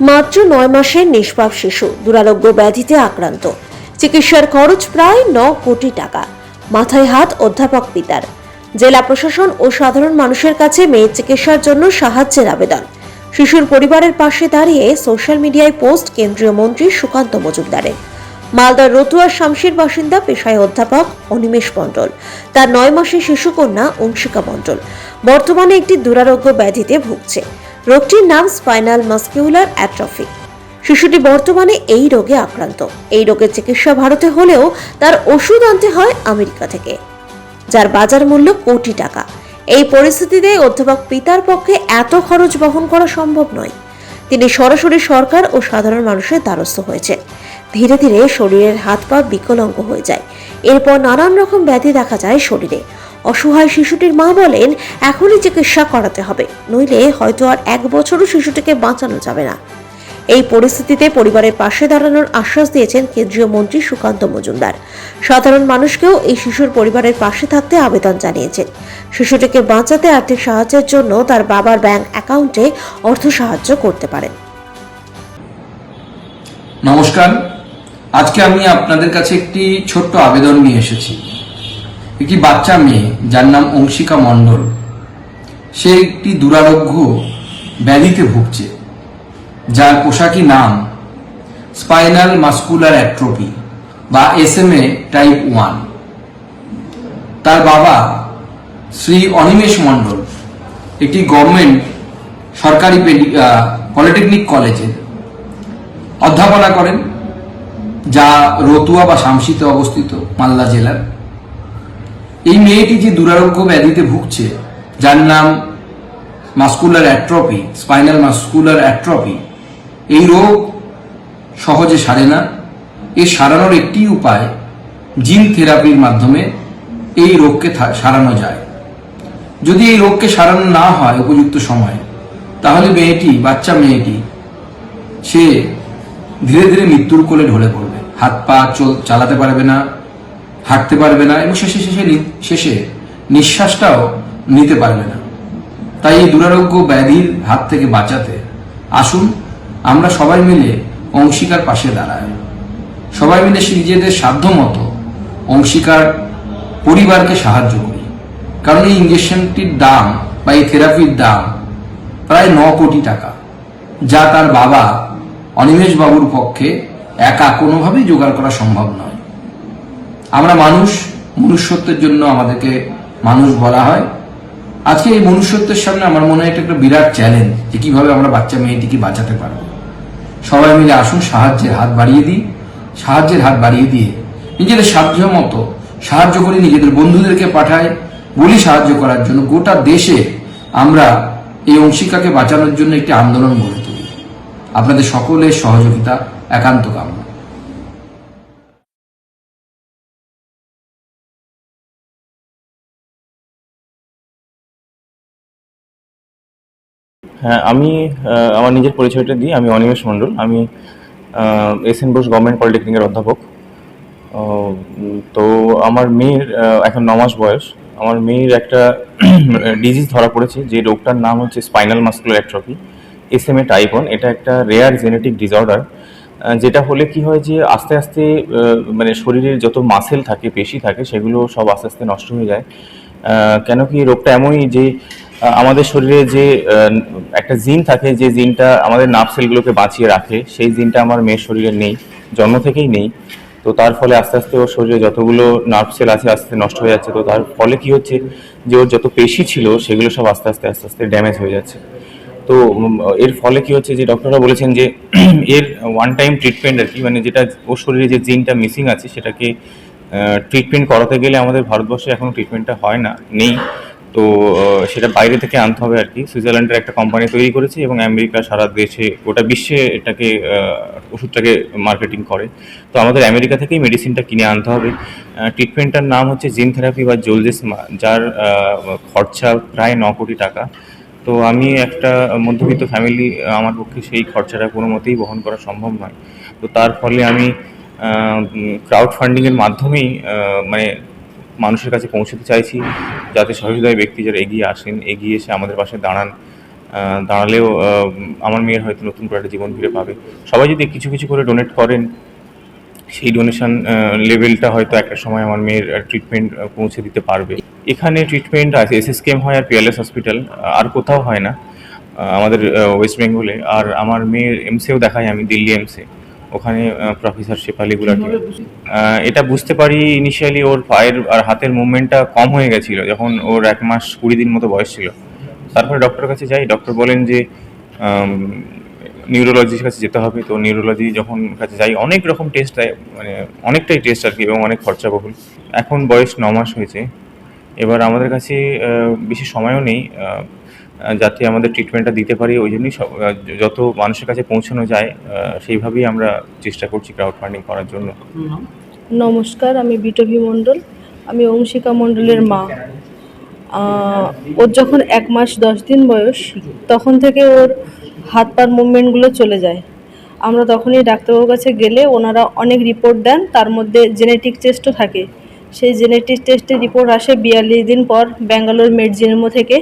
মাত্র নয় মাসের নিষ্পাপ শিশু, দুরারোগ্য ব্যাধিতে আক্রান্ত। চিকিৎসার খরচ প্রায় ন কোটি টাকা। মাথায় হাত অধ্যাপক পিতার। জেলা প্রশাসন ও সাধারণ মানুষের কাছে মেয়ের চিকিৎসার জন্য সাহায্যের আবেদন। শিশুর পরিবারের পাশে দাঁড়িয়ে সোশ্যাল মিডিয়ায় পোস্ট কেন্দ্রীয় মন্ত্রী সুকান্ত মজুমদারের। মালদার রতুয়ার শামশির বাসিন্দা, পেশায় অধ্যাপক অনিমেষ মণ্ডল। তার নয় মাসের শিশুকন্যা অংশিকা মণ্ডল। বর্তমানে একটি দুরারোগ্য ব্যাধিতে ভুগছে। রোগটির নাম স্পাইনাল মাস্কিউলার অ্যাট্রফি। শিশুটি বর্তমানে এই রোগে আক্রান্ত। এই রোগের চিকিৎসা ভারতে হলেও তার ওষুধ আনতে হয় আমেরিকা থেকে, যার বাজার মূল্য কোটি টাকা। এই পরিস্থিতিতে অধ্যাপক পিতার পক্ষে এত খরচ বহন করা সম্ভব নয়। তিনি সরাসরি সরকার ও সাধারণ মানুষের দ্বারস্থ হয়েছে ধীরে ধীরে শরীরের হাত পা বিকলাঙ্গ হয়ে যায়। এরপর নানান রকম ব্যাধি দেখা যায় শরীরে। অসহায় শিশুটির মা বলেন, এখনই চিকিৎসা করাতে হবে। নইলে হয়তো আর এক বছরও শিশুটিকে বাঁচানো যাবে না। এই পরিস্থিতিতে পরিবারের পাশে দাঁড়ানোর আশ্বাস দিয়েছেন কেন্দ্রীয় মন্ত্রী সুকান্ত মজুমদার। সাধারণ মানুষকেও এই শিশুর পরিবারের পাশে থাকতে আবেদন জানিয়েছেন। শিশুটিকে বাঁচাতে আর্থিক সাহায্যের জন্য তার বাবার ব্যাংক অ্যাকাউন্টে অর্থ সাহায্য করতে পারেন। নমস্কার। আজকে আমি আপনাদের কাছে একটি ছোট্ট আবেদন নিয়ে এসেছি। একটি বাচ্চা মেয়ে যার নাম অংশিকা মণ্ডল। সে একটি দুরারোগ্য ব্যাধিতে ভুগছে, যার পোশাকি নাম স্পাইনাল মাস্কুলার অ্যাট্রোপি বা S M A type one. তার বাবা শ্রী অনিমেষ মণ্ডল, একটি গভর্নমেন্ট সরকারি পলিটেকনিক কলেজে অধ্যাপনা করেন, যা রতুয়া বা শামসিতে অবস্থিত মালদা জেলার। এই মেয়েটি যে দুরারোগ্য ব্যাধিতে ভুগছে, যার নাম muscular atrophy, spinal muscular atrophy, এই রোগ সহজে সারে না। এ সারানোর একটি উপায়, জিন থেরাপির মাধ্যমে এই রোগকে সারানো যায়। যদি এই রোগকে সারানো না হয় উপযুক্ত সময়ে, তাহলে মেয়েটি, বাচ্চা মেয়েটি, সে ধীরে ধীরে মৃত্যুর কোলে ঢলে পড়বে। হাত পা চল চালাতে পারবে না। হাঁটতে পারবে না এবং শেষে শেষে শেষে নিঃশ্বাসটাও নিতে পারবে না। তাই এই দুরারোগ্য ব্যাধির হাত থেকে বাঁচাতে আসুন, আমরা সবাই মিলে অংশীকার পাশে দাঁড়াই। সবাই মিলে নিজেদের সাধ্য মতো অংশীকার পরিবারকে সাহায্য করি। কারণ এই ইঞ্জেকশনটির দাম বা এই থেরাপির দাম প্রায় ন কোটি টাকা, যা তার বাবা অনিমেষ বাবুর পক্ষে একা কোনোভাবেই জোগাড় করা সম্ভব নয়। আমরা মানুষ, মনুষ্যত্বের জন্য আমাদেরকে মানুষ বলা হয়। আজকে এই মনুষ্যত্বের সামনে আমার মনে হয় এটা একটা বিরাট চ্যালেঞ্জ যে কীভাবে আমরা বাচ্চা মেয়েটিকে বাঁচাতে পারব। সবাই মিলে আসুন, সাহায্যের হাত বাড়িয়ে দিই। সাহায্যের হাত বাড়িয়ে দিয়ে নিজেদের সাধ্য মতো সাহায্য করি নিজেদের বন্ধুদেরকে পাঠাই। বলি সাহায্য করার জন্য গোটা দেশে আমরা এই অংশিকাকে বাঁচানোর জন্য একটি আন্দোলন গড়ে তুলি। আপনাদের সকলের সহযোগিতা একান্ত কামনা হ্যাঁ আমি আমার নিজের পরিচয়টা দিই, আমি অনিমেষ মণ্ডল। আমি এস এন বোস গভর্নমেন্ট পলিটেকনিকের অধ্যাপক। তো আমার মেয়ের এখন ন মাস বয়স। আমার মেয়ের একটা ডিজিজ ধরা পড়েছে, যে রোগটার নাম হচ্ছে spinal muscular atrophy S M A type one এটা একটা রেয়ার জেনেটিক ডিসঅর্ডার যেটা হলে কি হয় যে আস্তে আস্তে মানে শরীরের যত মাসেল থাকে, পেশি থাকে, সেগুলো সব আস্তে আস্তে নষ্ট হয়ে যায়। কেন কি রোগটা এমনই যে আমাদের শরীরে যে একটা জিন থাকে, যে জিনটা আমাদের নার্ভ সেলগুলোকে বাঁচিয়ে রাখে, সেই জিনটা আমার মেয়ের শরীরে নেই, জন্ম থেকেই নেই। তো তার ফলে আস্তে আস্তে ওর শরীরে যতগুলো নার্ভ সেল আছে, আস্তে নষ্ট হয়ে যাচ্ছে। তো তার ফলে কি হচ্ছে যে, ওর যত পেশি ছিল, সেগুলো সব আস্তে আস্তে আস্তে আস্তে ড্যামেজ হয়ে যাচ্ছে। তো এর ফলে কি হচ্ছে যে ডক্টররা বলেছেন যে, এর ওয়ান টাইম ট্রিটমেন্ট আর কি মানে যেটা ওর শরীরে যে জিনটা মিসিং আছে, সেটাকে ট্রিটমেন্ট করাতে গেলে আমাদের ভারতবর্ষে এখনও ট্রিটমেন্টটা হয় না, নেই। তো সেটা বাইরে থেকে আনতে হবে আর কি। সুইজারল্যান্ডের একটা কোম্পানি তৈরি করেছে এবং আমেরিকা সারা দেশে, গোটা বিশ্বে এটাকে ওষুধটাকে মার্কেটিং করে। তো আমাদের আমেরিকা থেকেই মেডিসিনটা কিনে আনতে হবে। ট্রিটমেন্টটার নাম হচ্ছে জিন থেরাপি বা জোলজেসমা যার খরচা প্রায় ন কোটি টাকা। তো আমি একটা মধ্যবিত্ত ফ্যামিলি আমার পক্ষে সেই খরচাটা কোনো মতেই বহন করা সম্ভব নয়। তো তার ফলে আমি ক্রাউড ফান্ডিংয়ের মাধ্যমেই মানে মানুষের কাছে পৌঁছতে চাইছি, যাতে সহৃদয় ব্যক্তি যারা এগিয়ে আসেন, এগিয়ে এসে আমাদের পাশে দাঁড়ান দাঁড়ালেও আমার মেয়ের হয়তো নতুন করে একটা জীবন ফিরে পাবে। সবাই যদি কিছু কিছু করে ডোনেট করেন, সেই ডোনেশন লেভেলটা হয়তো একটা সময় আমার মেয়ের ট্রিটমেন্ট পৌঁছে দিতে পারবে। এখানে ট্রিটমেন্ট আছে এসএসকেএম হয় আর পিএলএস হসপিটাল আর কোথাও হয় না আমাদের ওয়েস্ট বেঙ্গলে আর আমার মেয়ের এমসেও দেখাই আমি দিল্লি এমসে ওখানে প্রফেসর শেফালি গুলাটি এটা বুঝতে পারি ইনিশিয়ালি ওর পায়ের আর হাতের মুভমেন্টটা কম হয়ে গেছিল যখন ওর এক মাস কুড়ি দিন মতো বয়স ছিল। তারপরে ডক্টরের কাছে যাই ডক্টর বলেন যে নিউরোলজির কাছে যেতে হবে। তো নিউরোলজি যখন কাছে যাই অনেক রকম টেস্ট দেয় মানে অনেকটাই টেস্ট আর কি এবং অনেক খরচাবহুল। এখন বয়স ন মাস হয়েছে। এবার আমাদের কাছে বেশি সময়ও নেই যাতে আমাদের ট্রিটমেন্টটা দিতে পারি, ওই জন্যই যত মানুষের কাছে পৌঁছানো যায় সেইভাবেই আমরা চেষ্টা করছি ক্রাউড ফান্ডিং করার জন্য। নমস্কার, আমি বিটভি মণ্ডল, আমি অংশিকা মণ্ডলের মা। ওর যখন এক মাস দশ দিন বয়স, তখন থেকে ওর হাত পার মুভমেন্টগুলো চলে যায়। আমরা তখনই ডাক্তারবাবুর কাছে গেলে ওনারা অনেক রিপোর্ট দেন, তার মধ্যে জেনেটিক টেস্টও থাকে। সেই জেনেটিক টেস্টের রিপোর্ট আসে বিয়াল্লিশ দিন পর ব্যাঙ্গালোর মেডজিনেমো থেকে,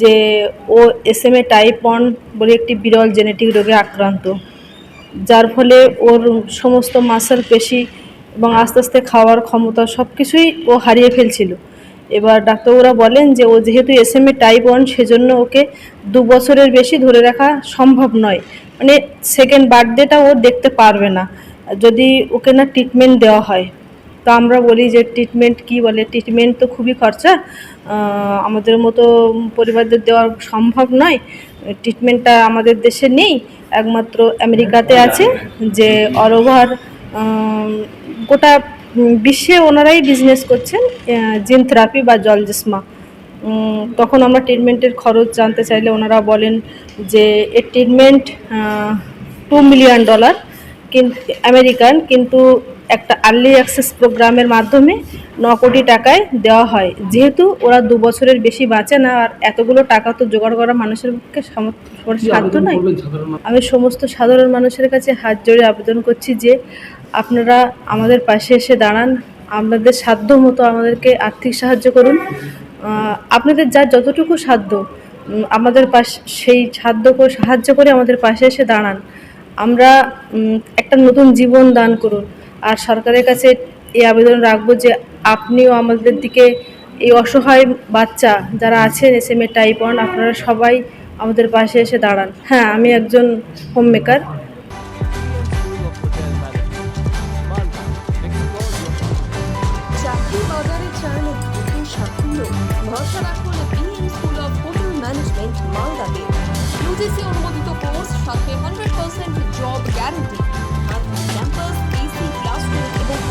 যে ও S M A type one বলে একটি বিরল জেনেটিক রোগে আক্রান্ত। যার ফলে ওর সমস্ত মাসেল পেশি এবং আস্তে আস্তে খাওয়ার ক্ষমতা সব কিছুই ও হারিয়ে ফেলছিল। এবার ডাক্তারবাবুরা বলেন যে ও যেহেতু S M A type one সেজন্য ওকে দু বছরের বেশি ধরে রাখা সম্ভব নয়। মানে সেকেন্ড বার্থডেটা ও দেখতে পারবে না। যদি ওকে না ট্রিটমেন্ট দেওয়া হয়। তো আমরা বলি যে ট্রিটমেন্ট কি বলে? ট্রিটমেন্ট তো খুবই খরচা। আমাদের মতো পরিবারদের দেওয়া সম্ভব নয়। ট্রিটমেন্টটা আমাদের দেশে নেই। একমাত্র আমেরিকাতে আছে যে অরোভার গোটা বিশ্বে ওনারাই বিজনেস করছেন জিন থেরাপি বা জল জিসমা। তখন আমরা ট্রিটমেন্টের খরচ জানতে চাইলে ওনারা বলেন যে এর ট্রিটমেন্ট টু মিলিয়ন ডলার কিন্তু আমেরিকান কিন্তু একটা আর্লি অ্যাক্সেস প্রোগ্রামের মাধ্যমে ন কোটি টাকায় দেওয়া হয়। যেহেতু ওরা দু বছরের বেশি বাঁচে না আর এতগুলো টাকা তো জোগাড় করা মানুষের পক্ষে সামর্থ্য সাধ্য নয় আমি সমস্ত সাধারণ মানুষের কাছে হাত জোড়ে আবেদন করছি যে আপনারা আমাদের পাশে এসে দাঁড়ান আপনাদের সাধ্য মতো আমাদেরকে আর্থিক সাহায্য করুন। আপনাদের যা যতটুকু সাধ্য আমাদের পাশ সেই সাধ্য সাহায্য করে আমাদের পাশে এসে দাঁড়ান। আমরা একটা নতুন জীবন দান করুন। আর সরকারের কাছে এই আবেদন রাখব যে আপনিও আমাদের দিকে এই অসহায় বাচ্চা যারা আছেন S M A type one আপনারা সবাই আমাদের পাশে এসে দাঁড়ান। হ্যাঁ আমি একজন হোম মেকার অনুমোদিত কোর্স সাথে hundred percent job guarantee campus